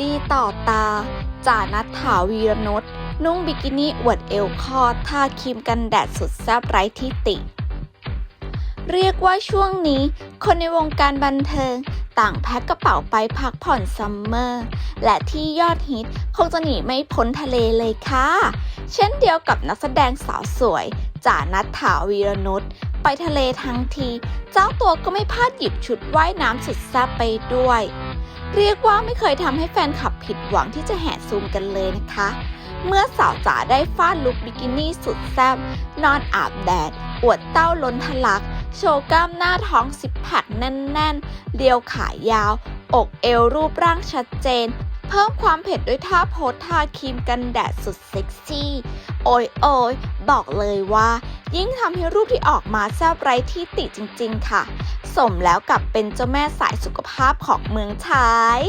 ดีต่อตาจ่านัทถาวีรนุชนุ่งบิกินี่อวดเอวคอดทาครีมกันแดดสุดแซ่บไร้ที่ติ เรียกว่าช่วงนี้คนในวงการบันเทิงต่างแพ็คกระเป๋าไปพักผ่อนซัมเมอร์ และที่ยอดฮิตคงจะหนีไม่พ้นทะเลเลยค่ะ เช่นเดียวกับนักแสดงสาวสวยจ่านัทถาวีรนุชไปทะเลทั้งที เจ้าตัวก็ไม่พลาดหยิบชุดว่ายน้ำสุดแซ่บไปด้วย เรียกว่าไม่เคยทำให้แฟนคลับผิดหวังที่จะแห่ซูมกันเลยนะคะ เมื่อสาวจ๋าได้ฟาดลุคบิกินี่สุดแซ่บนอนอาบแดด อวดเต้าล้นทะลัก โชว์กล้ามหน้าท้องสิบแพคแน่นๆ เรียวขายาว อกเอวรูปร่างชัดเจน เพิ่มความเผ็ดด้วยท่าโพสท่าครีมกันแดดสุดเซ็กซี่ โอ้ยโอยบอกเลยว่า ยิ่งทำให้รูปที่ออกมาแซ่บไร้ที่ติจริงๆค่ะ สมแล้วกับเป็นเจ้าแม่สายสุขภาพของเมืองไทย